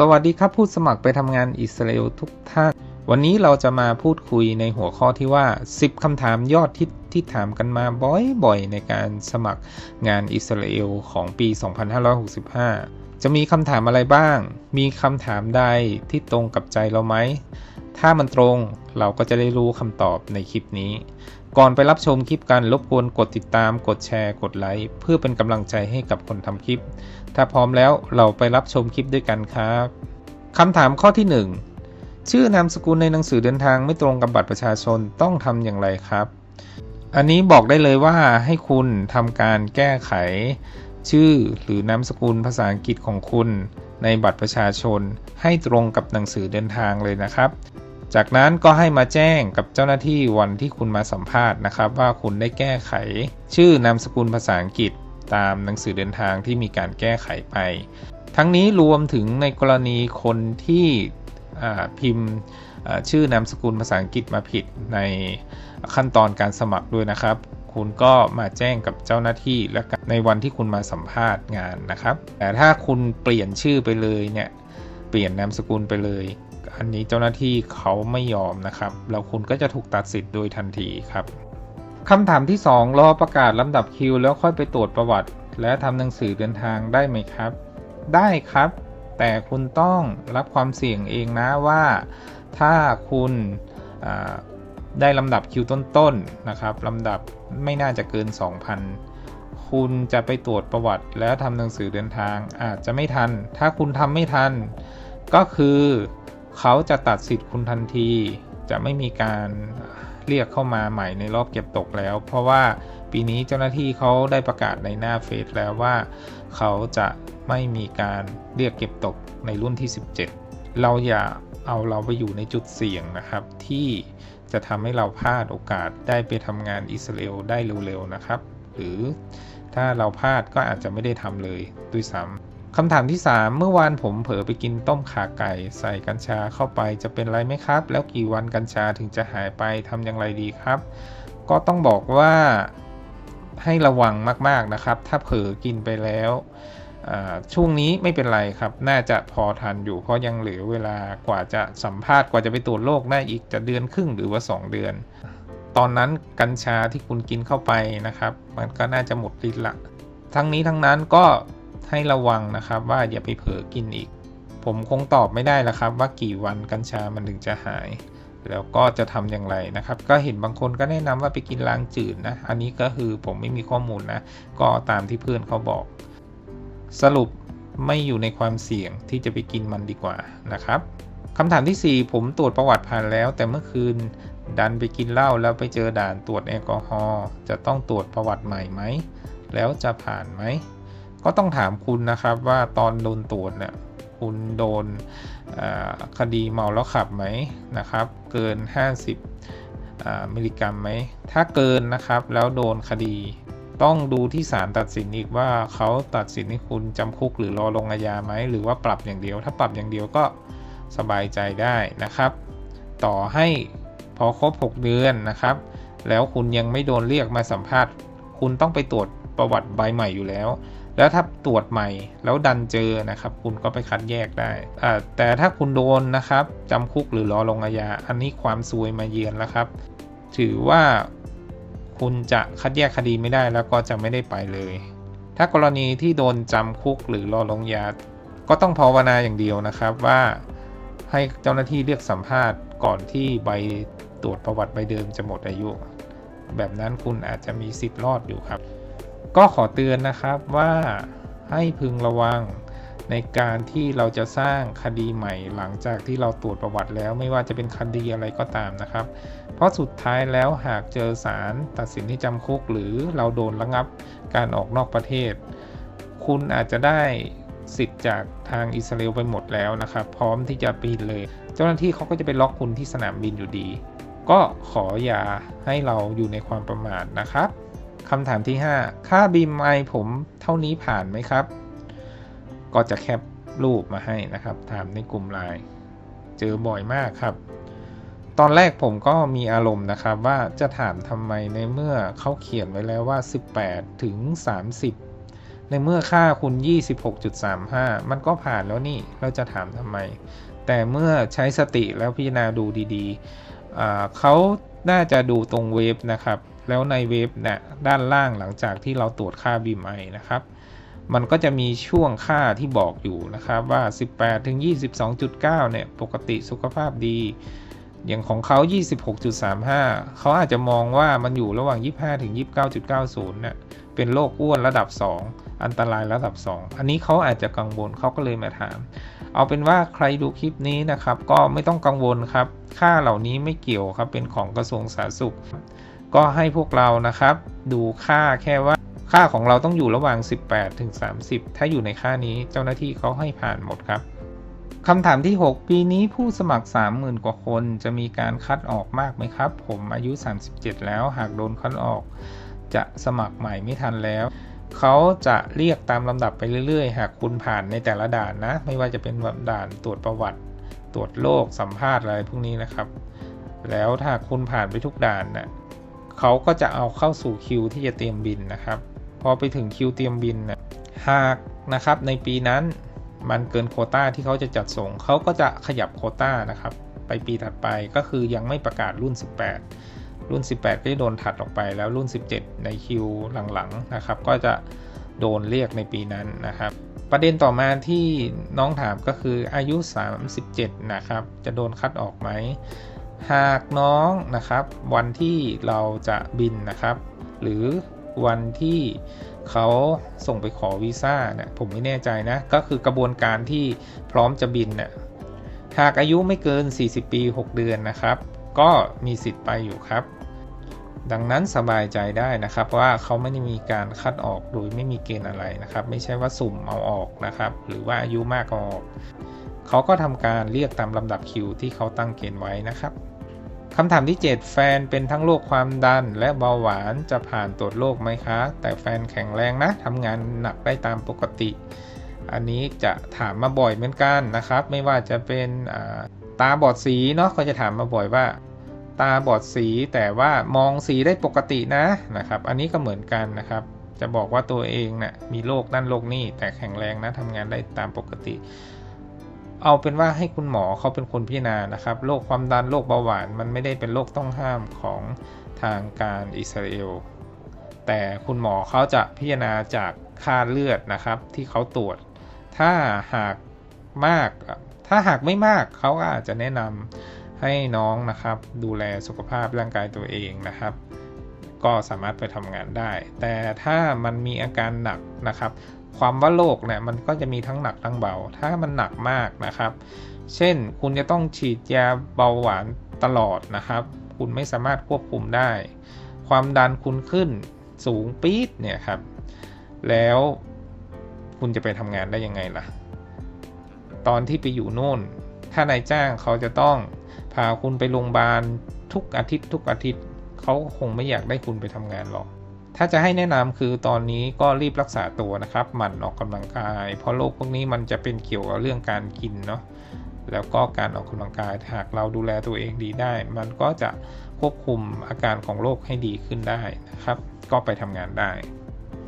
สวัสดีครับผู้สมัครไปทำงานอิสราเอลทุกท่าน วันนี้เราจะมาพูดคุยในหัวข้อที่ว่า 10คำถามยอดที่ที่ถามกันมาบ่อยๆ ในการสมัครงานอิสราเอลของปี 2565 จะมีคำถามอะไรบ้าง มีคำถามใดที่ตรงกับใจเราไหม ถ้ามันตรงเราก็จะได้รู้คำตอบในคลิปนี้ ก่อนไปรับชมคลิปกันรบกวนกดติดตาม กดแชร์ กดไลค์ เพื่อเป็นกำลังใจให้กับคนทำคลิป ถ้าพร้อมแล้วเราไปรับชมคลิปด้วยกันครับคำถามข้อที่ 1 ชื่อนามสกุลในหนังสือเดินทางไม่ตรงกับบัตรประชาชนต้องทำอย่างไรครับ อันนี้บอกได้เลยว่าให้คุณทำการแก้ไข ชื่อหรือนามสกุลภาษาอังกฤษของคุณในบัตรประชาชนให้ตรงกับหนังสือเดินทางเลยนะครับ จากนั้นก็ให้มาแจ้งกับเจ้าหน้าที่วันที่คุณมาสัมภาษณ์นะครับ ว่าคุณได้แก้ไข ชื่อนามสกุลภาษาอังกฤษ ตามหนังสือเดินทางที่มีการแก้ไขไป ทั้งนี้รวมถึงในกรณีคนที่พิมพ์ชื่อนามสกุลภาษาอังกฤษมาผิดในขั้นตอนการสมัครด้วยนะครับ คุณก็มาแจ้งกับเจ้าหน้าที่และในวันที่คุณมาสัมภาษณ์งานนะครับ แต่ถ้าคุณเปลี่ยนชื่อไปเลยเนี่ยเปลี่ยนนามสกุลไปเลย อันนี้เจ้าหน้าที่เขาไม่ยอมนะครับ แล้วคุณก็จะถูกตัดสิทธิ์โดยทันทีครับคำถามที่ 2 รอประกาศลำดับคิว แล้วค่อยไปตรวจประวัติ และทำหนังสือเดินทางได้ไหมครับ ได้ครับ แต่คุณต้องรับความเสี่ยงเองนะว่า ถ้าคุณได้ลำดับคิวต้นๆนะครับลำดับไม่น่าจะเกิน 2,000 คุณจะไปตรวจประวัติ แล้วทำหนังสือเดินทางอาจจะไม่ทัน ถ้าคุณทำไม่ทัน ก็คือ เขาจะตัดสิทธิ์คุณทันที จะไม่มีการเรียกเข้ามาใหม่ในรอบเก็บตกแล้ว เพราะว่าปีนี้เจ้าหน้าที่เขาได้ประกาศในหน้าเฟซแล้วว่า เขาจะไม่มีการเรียกเก็บตกในรุ่นที่ 17 เราอย่าเอาเราไปอยู่ในจุดเสี่ยงนะครับ ที่จะทำให้เราพลาดโอกาสได้ไปทำงานอิสราเอลได้เร็วๆนะครับ หรือถ้าเราพลาดก็อาจจะไม่ได้ทำเลยด้วยซ้ำ คำถามที่ 3 เมื่อวานผมเผลอไปกินต้มขาไก่ ใส่กัญชาเข้าไปจะเป็นไรไหมครับ แล้วกี่วันกัญชาถึงจะหายไปทำอย่างไรดีครับ ก็ต้องบอกว่าให้ระวังมากๆนะครับ ถ้าเผลอกินไปแล้วช่วงนี้ไม่เป็นไรครับ น่าจะพอทันอยู่เพราะยังเหลือเวลากว่าจะสัมภาษณ์กว่าจะไปตรวจโรคได้อีกจะเดือนครึ่งหรือว่า 2 เดือน ตอนนั้นกัญชาที่คุณกินเข้าไปนะครับ มันก็น่าจะหมดฤทธิ์ละทั้งนี้ทั้งนั้นก็ ให้ระวังนะครับว่าอย่าไปเผลอกินอีก ผมคงตอบไม่ได้ละครับ ว่ากี่วันกัญชามันถึงจะหาย แล้วก็จะทำอย่างไรนะครับ ก็เห็นบางคนก็แนะนำว่าไปกินล้างจืดนะ อันนี้ก็คือผมไม่มีข้อมูลนะ ก็ตามที่เพื่อนเขาบอก สรุปไม่อยู่ในความเสี่ยงที่จะไปกินมันดีกว่านะครับคำถามที่ 4 ผมตรวจประวัติผ่านแล้ว แต่เมื่อคืนดันไปกินเหล้าแล้วไปเจอด่านตรวจแอลกอฮอล์จะต้องตรวจประวัติใหม่ไหม แล้วจะผ่านไหม ก็ต้องถามคุณนะครับว่าตอนโดนตรวจเนี่ยคุณโดนคดีเมาแล้วขับไหมนะครับ เกิน 50มิลลิกรัมไหมถ้าเกินนะครับแล้วโดนคดี ต้องดูที่ศาลตัดสินอีกว่าเขาตัดสินให้คุณจำคุกหรือรอลงอาญาไหมหรือว่าปรับอย่างเดียว ถ้าปรับอย่างเดียวก็สบายใจได้นะครับ ต่อให้พอครบ 6 เดือนนะครับ แล้วคุณยังไม่โดนเรียกมาสัมภาษณ์ คุณต้องไปตรวจประวัติใบใหม่อยู่แล้ว แล้วถ้าตรวจใหม่แล้วดันเจอนะครับ คุณก็ไปคัดแยกได้ แต่ถ้าคุณโดนนะครับจำคุกหรือรอลงอาญา อันนี้ความซวยมาเยือนแล้วครับ ถือว่าคุณจะคัดแยกคดีไม่ได้แล้วก็จะไม่ได้ไปเลย ถ้ากรณีที่โดนจำคุกหรือรอลงยา ก็ต้องภาวนาอย่างเดียวนะครับว่าให้เจ้าหน้าที่เรียกสัมภาษณ์ก่อนที่ใบตรวจประวัติใบเดิมจะหมดอายุ แบบนั้นคุณอาจจะมีสิทธิ์รอดอยู่ครับ ก็ขอเตือนนะครับว่าให้พึงระวังในการที่เราจะสร้างคดีใหม่หลังจากที่เราตรวจประวัติแล้วไม่ว่าจะเป็นคดีอะไรก็ตามนะครับ เพราะสุดท้ายแล้วหากเจอศาลตัดสินให้จำคุก หรือเราโดนระงับการออกนอกประเทศ คุณอาจจะได้สิทธิ์จากทางอิสราเอลไปหมดแล้วนะครับ พร้อมที่จะบินเลย เจ้าหน้าที่เขาก็จะไปล็อกคุณที่สนามบินอยู่ดี ก็ขออย่าให้เราอยู่ในความประมาทนะครับ คำถามที่ 5 ค่าบีมไอผมเท่านี้ผ่านไหมครับ ก็จะแคปรูปมาให้นะครับ ถามในกลุ่มไลน์เจอบ่อยมากครับ ตอนแรกผมก็มีอารมณ์นะครับ ว่าจะถามทำไมในเมื่อเขาเขียนไว้แล้วว่า 18 ถึง 30 ในเมื่อค่าคุณ 26.35 มันก็ผ่านแล้วนี่ เราจะถามทำไม แต่เมื่อใช้สติแล้วพิจารณาดูดีๆเขาน่าจะดูตรงเวฟนะครับ แล้วในเวฟเนี่ยด้านล่างหลังจากที่เราตรวจค่า BMI นะครับ มันก็จะมีช่วงค่าที่บอกอยู่นะครับว่า 18ถึง22.9 เนี่ย ปกติสุขภาพดี อย่างของเขา 26.35 เขาอาจจะมองว่ามันอยู่ระหว่าง 25ถึง29.90เนี่ยเป็นโรคอ้วนระดับ 2 อันตรายระดับ 2 อันนี้เขาอาจจะกังวลเขาก็เลยมาถาม เอาเป็นว่าใครดูคลิปนี้นะครับ ก็ไม่ต้องกังวลครับ ค่าเหล่านี้ไม่เกี่ยวครับ เป็นของกระทรวงสาธารณสุข ก็ให้พวกเรานะครับ ดูค่าแค่ว่าค่าของเราต้องอยู่ระหว่าง 18 ถึง 30 ถ้าอยู่ในค่านี้เจ้าหน้าที่เขาให้ผ่านหมดครับคำถามที่ 6 ปีนี้ผู้สมัคร 30,000 กว่าคน จะมีการคัดออกมากไหมครับ ผมอายุ 37 แล้วหากโดนคัดออก จะสมัครใหม่ไม่ทันแล้ว เขาจะเรียกตามลำดับไปเรื่อยๆ หากคุณผ่านในแต่ละด่านนะ ไม่ว่าจะเป็นแบบด่านตรวจประวัติ ตรวจโรคสัมภาษณ์อะไรพวกนี้นะครับ แล้วถ้าคุณผ่านไปทุกด่านน่ะ เขาก็จะเอาเข้าสู่คิวที่จะเตรียมบินนะครับพอไปถึงคิวเตรียมบินนะหากนะครับในปีนั้นมันเกินโคต้าที่เขาจะจัดส่ง เขาก็จะขยับโคต้านะครับ ไปปีถัดไปก็คือยังไม่ประกาศรุ่น 18 รุ่น 18 ก็จะโดนถัดออกไปแล้วรุ่น 17 ในคิวหลังๆนะครับ ก็จะโดนเรียกในปีนั้นนะครับ ประเด็นต่อมาที่น้องถามก็คืออายุ 37 นะครับ จะโดนคัดออกไหม หากน้องนะครับ วันที่เราจะบินนะครับ หรือวันที่เขาส่งไปขอวีซ่าเนี่ยผมไม่แน่ใจนะ ก็คือกระบวนการที่พร้อมจะบินเนี่ยหากอายุไม่เกิน 40 ปี 6 เดือนนะครับ ก็มีสิทธิ์ไปอยู่ครับ ดังนั้นสบายใจได้นะครับว่าเขาไม่ได้มีการคัดออกโดยไม่มีเกณฑ์อะไรนะครับ ไม่ใช่ว่าสุ่มเอาออกนะครับ หรือว่าอายุมากออก เขาก็ทำการเรียกตามลำดับคิวที่เขาตั้งเกณฑ์ไว้นะครับ คำถามที่ 7 แฟนเป็นทั้งโรคความดันและเบาหวานจะผ่านตรวจโรคไหมคะ แต่แฟนแข็งแรงนะทำงานหนักได้ตามปกติ อันนี้จะถามมาบ่อยเหมือนกันนะครับ ไม่ว่าจะเป็นาตาบอดสีเนาะก็จะถามมาบ่อยว่า ตาบอดสีแต่ว่ามองสีได้ปกตินะนะครับ อันนี้ก็เหมือนกันนะครับ จะบอกว่าตัวเองเนะ่ยมีโรคนั่นโรคนี่แต่แข็งแรงนะทำงานได้ตามปกติ เอาเป็นว่าให้คุณหมอเขาเป็นคนพิจารณานะครับโรคความดันโรคเบาหวาน มันไม่ได้เป็นโรคต้องห้ามของทางการอิสราเอลแต่คุณหมอเขาจะพิจารณาจากค่าเลือดนะครับที่เขาตรวจ ถ้าหากมาก ถ้าหากไม่มากเขาก็อาจจะแนะนำให้น้องนะครับ ดูแลสุขภาพร่างกายตัวเองนะครับ ก็สามารถไปทำงานได้ แต่ถ้ามันมีอาการหนักนะครับ ความว่าโรคเนี่ยมันก็จะมีทั้งหนักทั้งเบา ถ้ามันหนักมากนะครับ เช่นคุณจะต้องฉีดยาเบาหวานตลอดนะครับ คุณไม่สามารถควบคุมได้ ความดันคุณขึ้นสูงปี๊ดเนี่ยครับ แล้วคุณจะไปทำงานได้ยังไงล่ะ ตอนที่ไปอยู่โน่น ถ้านายจ้างเขาจะต้องพาคุณไปโรงพยาบาลทุกอาทิตย์ทุกอาทิตย์ เขาคงไม่อยากได้คุณไปทำงานหรอก ถ้าจะให้แนะนำคือตอนนี้ก็รีบรักษาตัวนะครับหมั่นออกกำลังกาย เพราะโรคพวกนี้มันจะเป็นเกี่ยวกับเรื่องการกินเนาะแล้วก็การออกกำลังกายหากเราดูแลตัวเองดีได้ มันก็จะควบคุมอาการของโรคให้ดีขึ้นได้นะครับ ก็ไปทำงานได้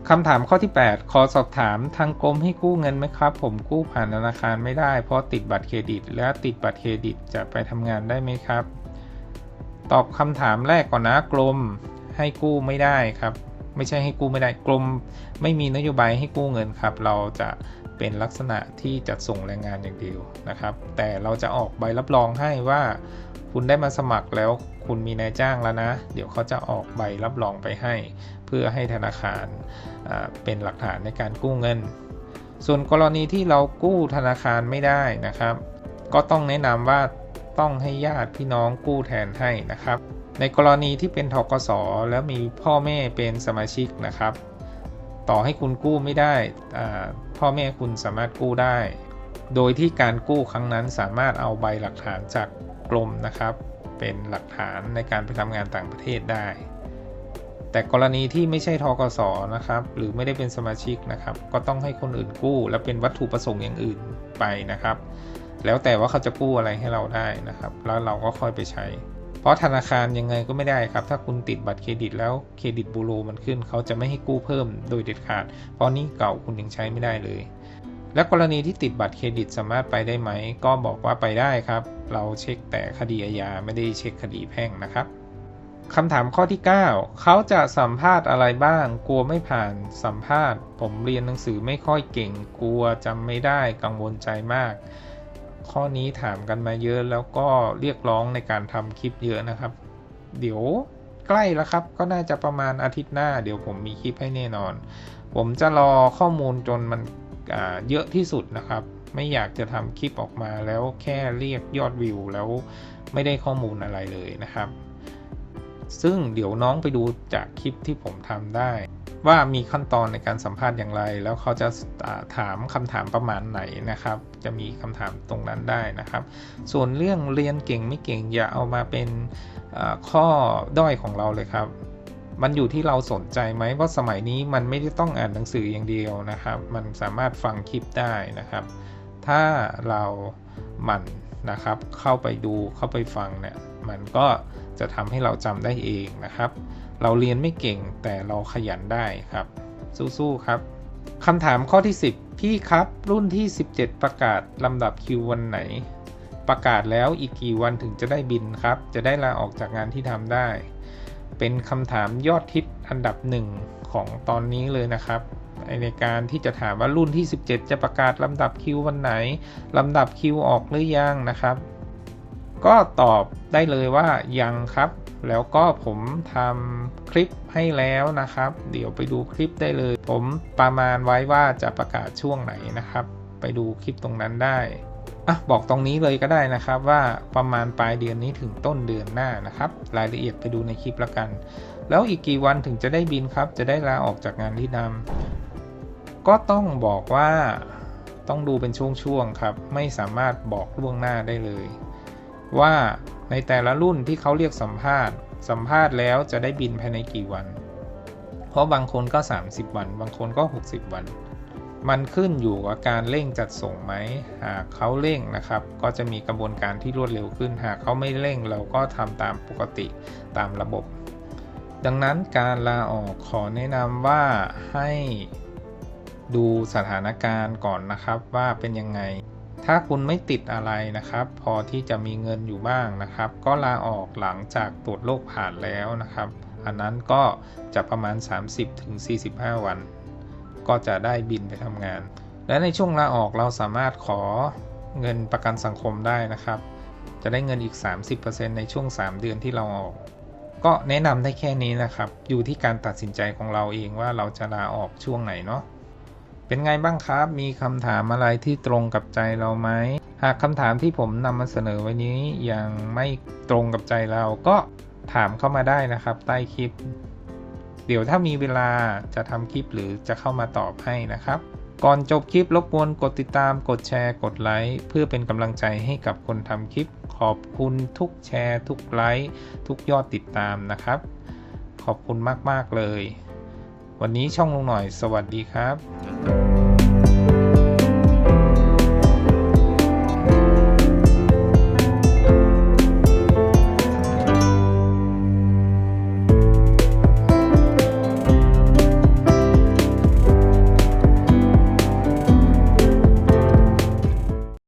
คำถามข้อที่ 8 ขอสอบถามทางกรมให้กู้เงินไหมครับ ผมกู้ผ่านธนาคารไม่ได้ เพราะติดบัตรเครดิต และติดบัตรเครดิตจะไปทำงานได้ไหมครับ ตอบคำถามแรกก่อนนะกรมให้กู้ไม่ได้ครับ ไม่ใช่ให้กู้ไม่ได้กรมไม่มีนโยบายให้กู้เงินครับ เราจะเป็นลักษณะที่จัดส่งแรงงานอย่างเดียวนะครับ แต่เราจะออกใบรับรองให้ว่าคุณได้มาสมัครแล้วคุณมีนายจ้างแล้วนะ เดี๋ยวเขาจะออกใบรับรองไปให้ เพื่อให้ธนาคารเป็นหลักฐานในการกู้เงิน ส่วนกรณีที่เรากู้ธนาคารไม่ได้นะครับ ก็ต้องแนะนำว่าต้องให้ญาติพี่น้องกู้แทนให้นะครับ ในกรณีที่เป็นทกสแล้วมีพ่อแม่เป็นสมาชิกนะครับ ต่อให้คุณกู้ไม่ได้พ่อแม่คุณสามารถกู้ได้ โดยที่การกู้ครั้งนั้นสามารถเอาใบหลักฐานจากกรมนะครับ เป็นหลักฐานในการไปทำงานต่างประเทศได้ แต่กรณีที่ไม่ใช่ทกสนะครับ หรือไม่ได้เป็นสมาชิกนะครับ ก็ต้องให้คนอื่นกู้ และเป็นวัตถุประสงค์อย่างอื่นไปนะครับ แล้วแต่ว่าเขาจะกู้อะไรให้เราได้นะครับ แล้วเราก็ค่อยไปใช้ เพราะธนาคารยังไงก็ไม่ได้ครับ ถ้าคุณติดบัตรเครดิตแล้วเครดิตบูโรมันขึ้น เขาจะไม่ให้กู้เพิ่มโดยเด็ดขาด เพราะนี้เก่าคุณยังใช้ไม่ได้เลย และกรณีที่ติดบัตรเครดิตสามารถไปได้ไหม ก็บอกว่าไปได้ครับ เราเช็คแต่คดีอาญาไม่ได้เช็คคดีแพ่งนะครับคำถามข้อที่ 9 เขาจะสัมภาษณ์อะไรบ้าง กลัวไม่ผ่านสัมภาษณ์ ผมเรียนหนังสือไม่ค่อยเก่ง กลัวจำไม่ได้กังวลใจมาก ข้อนี้ถามกันมาเยอะแล้วก็เรียกร้องในการทำคลิปเยอะนะครับ เดี๋ยวใกล้แล้วครับ ก็น่าจะประมาณอาทิตย์หน้า เดี๋ยวผมมีคลิปให้แน่นอน ผมจะรอข้อมูลจนมันเยอะที่สุดนะครับ ไม่อยากจะทำคลิปออกมาแล้วแค่เรียกยอดวิวแล้วไม่ได้ข้อมูลอะไรเลยนะครับ ซึ่งเดี๋ยวน้องไปดูจากคลิปที่ผมทำได้ ว่ามีขั้นตอนในการสัมภาษณ์อย่างไร แล้วเขาจะถามคำถามประมาณไหนนะครับ จะมีคำถามตรงนั้นได้นะครับ ส่วนเรื่องเรียนเก่งไม่เก่งอย่าเอามาเป็นข้อด้อยของเราเลยครับ มันอยู่ที่เราสนใจไหมว่าสมัยนี้มันไม่ได้ต้องอ่านหนังสืออย่างเดียวนะครับ มันสามารถฟังคลิปได้นะครับ ถ้าเราหมั่นนะครับ เข้าไปดูเข้าไปฟังเนี่ยมันก็จะทำให้เราจำได้เองนะครับ เราเรียนไม่เก่งแต่เราขยันได้ครับ สู้ๆครับคำถามข้อที่ 10 พี่ครับ รุ่นที่ 17 ประกาศลำดับคิววันไหน ประกาศแล้วอีกกี่วันถึงจะได้บินครับ จะได้ลาออกจากงานที่ทำได้ เป็นคำถามยอดฮิตอันดับหนึ่งของตอนนี้เลยนะครับในการที่จะถามว่ารุ่นที่ 17 จะประกาศลำดับคิววันไหนลำดับคิวออกหรือยังนะครับ ก็ตอบได้เลยว่ายังครับ แล้วก็ผมทำคลิปให้แล้วนะครับ เดี๋ยวไปดูคลิปได้เลย ผมประมาณไว้ว่าจะประกาศช่วงไหนนะครับ ไปดูคลิปตรงนั้นได้อะบอกตรงนี้เลยก็ได้นะครับว่าประมาณปลายเดือนนี้ถึงต้นเดือนหน้านะครับ รายละเอียดไปดูในคลิปละกัน แล้วอีกกี่วันถึงจะได้บินครับ จะได้ลาออกจากงานที่ทำก็ต้องบอกว่าต้องดูเป็นช่วงๆครับ ไม่สามารถบอกล่วงหน้าได้เลย ว่า ในแต่ละรุ่นที่เขาเรียกสัมภาษณ์ สัมภาษณ์แล้วจะได้บินภายในกี่วัน เพราะบางคนก็ 30 วัน บางคนก็ 60 วัน มันขึ้นอยู่กับการเร่งจัดส่งไหม หากเขาเร่งนะครับ ก็จะมีกระบวนการที่รวดเร็วขึ้น หากเขาไม่เร่งเราก็ทำตามปกติตามระบบ ดังนั้นการลาออกขอแนะนำว่าให้ดูสถานการณ์ก่อนนะครับว่าเป็นยังไง ถ้าคุณไม่ติดอะไรนะครับ พอที่จะมีเงินอยู่บ้างนะครับ ก็ลาออกหลังจากตรวจโรคผ่านแล้วนะครับ อันนั้นก็จะประมาณ 30-45 วัน ก็จะได้บินไปทำงาน และในช่วงลาออกเราสามารถขอเงินประกันสังคมได้นะครับ จะได้เงินอีก 30%ในช่วง 3 เดือนที่เราออก ก็แนะนำได้แค่นี้นะครับ อยู่ที่การตัดสินใจของเราเองว่าเราจะลาออกช่วงไหนเนาะ เป็นไงบ้างครับ มีคำถามอะไรที่ตรงกับใจเราไหม หากคำถามที่ผมนำมาเสนอวันนี้ยังไม่ตรงกับใจเราก็ถามเข้ามาได้นะครับ ใต้คลิป เดี๋ยวถ้ามีเวลาจะทำคลิปหรือจะเข้ามาตอบให้นะครับ ก่อนจบคลิปรบกวนกดติดตาม กดแชร์ กดไลค์ เพื่อเป็นกำลังใจให้กับคนทำคลิป ขอบคุณทุกแชร์ ทุกไลค์ ทุกยอดติดตามนะครับ ขอบคุณมาก ๆ เลย วันนี้ช่องลงหน่อย สวัสดีครับ